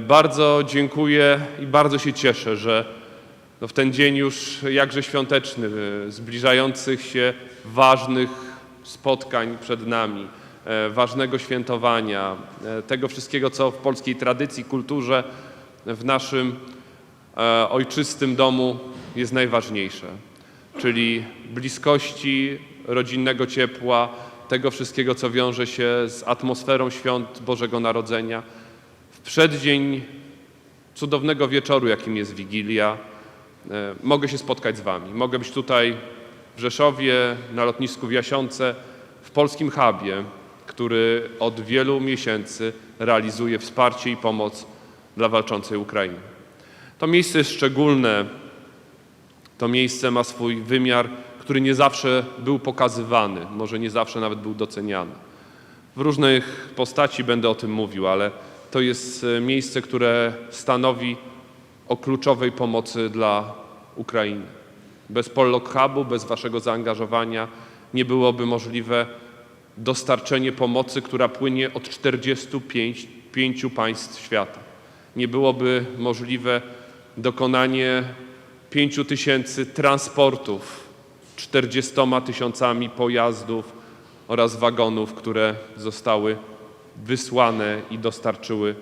Bardzo dziękuję i bardzo się cieszę, że no w ten dzień już jakże świąteczny, e, zbliżających się ważnych spotkań przed nami, e, ważnego świętowania, e, tego wszystkiego, co w polskiej tradycji, kulturze, w naszym ojczystym domu jest najważniejsze, czyli bliskości, rodzinnego ciepła, tego wszystkiego, co wiąże się z atmosferą świąt Bożego Narodzenia przeddzień cudownego wieczoru, jakim jest Wigilia, e, mogę się spotkać z Wami. Mogę być tutaj w Rzeszowie, na lotnisku w Jasiące, w polskim hubie, który od wielu miesięcy realizuje wsparcie i pomoc dla walczącej Ukrainy. To miejsce jest szczególne, to miejsce ma swój wymiar, który nie zawsze był pokazywany, może nie zawsze nawet był doceniany. W różnych postaci będę o tym mówił, ale to jest e, miejsce, które stanowi o kluczowej pomocy dla Ukrainy. Bez Pollock Hubu, bez Waszego zaangażowania nie byłoby możliwe dostarczenie pomocy, która płynie od 45 pięciu państw świata. Nie byłoby możliwe dokonanie 5 tysięcy transportów 40 tysiącami pojazdów oraz wagonów, które zostały wysłane i dostarczyły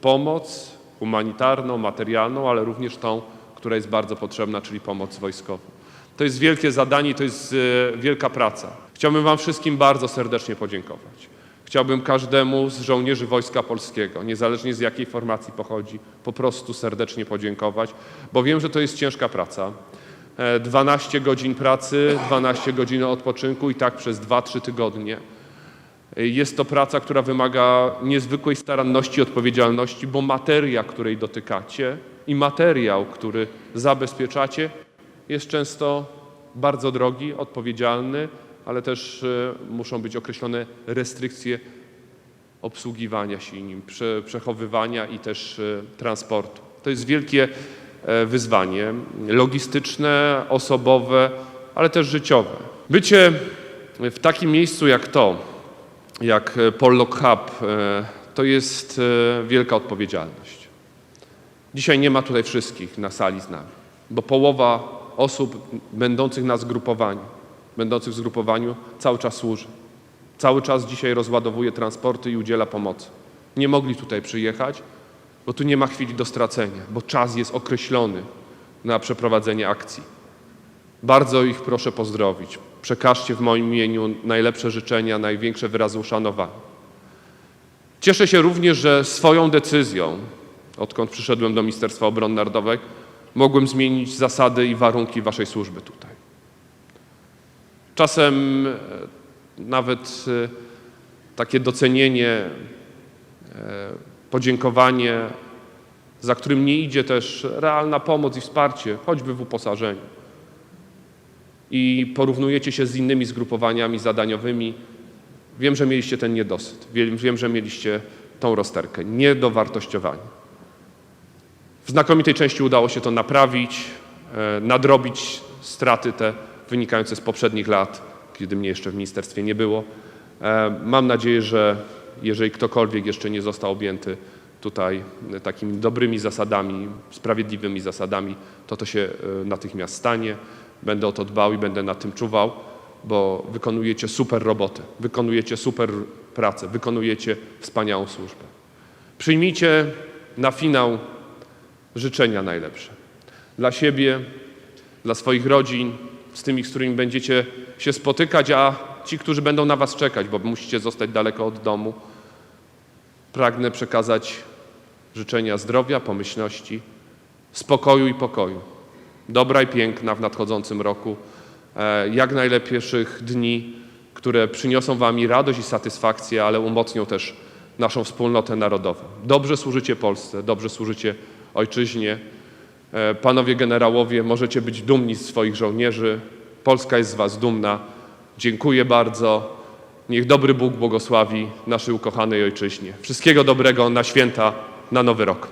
pomoc humanitarną, materialną, ale również tą, która jest bardzo potrzebna, czyli pomoc wojskową. To jest wielkie zadanie to jest e, wielka praca. Chciałbym Wam wszystkim bardzo serdecznie podziękować. Chciałbym każdemu z żołnierzy Wojska Polskiego, niezależnie z jakiej formacji pochodzi, po prostu serdecznie podziękować, bo wiem, że to jest ciężka praca. E, 12 godzin pracy, 12 godzin odpoczynku i tak przez 2-3 tygodnie. Jest to praca, która wymaga niezwykłej staranności i odpowiedzialności, bo materia, której dotykacie i materiał, który zabezpieczacie, jest często bardzo drogi, odpowiedzialny, ale też e, muszą być określone restrykcje obsługiwania się nim, prze, przechowywania i też e, transportu. To jest wielkie e, wyzwanie logistyczne, osobowe, ale też życiowe. Bycie w takim miejscu jak to, jak e, Pollock Hub, e, to jest e, wielka odpowiedzialność. Dzisiaj nie ma tutaj wszystkich na sali z nami, bo połowa osób będących na zgrupowaniu, będących w zgrupowaniu cały czas służy. Cały czas dzisiaj rozładowuje transporty i udziela pomocy. Nie mogli tutaj przyjechać, bo tu nie ma chwili do stracenia, bo czas jest określony na przeprowadzenie akcji. Bardzo ich proszę pozdrowić. Przekażcie w moim imieniu najlepsze życzenia, największe wyrazy uszanowania. Cieszę się również, że swoją decyzją, odkąd przyszedłem do Ministerstwa Obrony Narodowej, mogłem zmienić zasady i warunki waszej służby tutaj. Czasem e, nawet e, takie docenienie, e, podziękowanie, za którym nie idzie też realna pomoc i wsparcie, choćby w uposażeniu i porównujecie się z innymi zgrupowaniami zadaniowymi, wiem, że mieliście ten niedosyt, wiem, że mieliście tą rozterkę, niedowartościowanie. W znakomitej części udało się to naprawić, e, nadrobić straty te wynikające z poprzednich lat, kiedy mnie jeszcze w ministerstwie nie było. E, Mam nadzieję, że jeżeli ktokolwiek jeszcze nie został objęty tutaj e, takimi dobrymi zasadami, sprawiedliwymi zasadami, to to się natychmiast stanie. Będę o to dbał i będę nad tym czuwał, bo wykonujecie super robotę, wykonujecie super pracę, wykonujecie wspaniałą służbę. Przyjmijcie na finał życzenia najlepsze dla siebie, dla swoich rodzin, z tymi, z którymi będziecie się spotykać, a ci, którzy będą na Was czekać, bo musicie zostać daleko od domu, pragnę przekazać życzenia zdrowia, pomyślności, spokoju i pokoju, dobra i piękna w nadchodzącym roku, e, jak najlepszych dni, które przyniosą Wam i radość i satysfakcję, ale umocnią też naszą wspólnotę narodową. Dobrze służycie Polsce, dobrze służycie ojczyźnie. E, Panowie generałowie, możecie być dumni z swoich żołnierzy. Polska jest z Was dumna. Dziękuję bardzo. Niech dobry Bóg błogosławi naszej ukochanej ojczyźnie. Wszystkiego dobrego na święta, na nowy rok.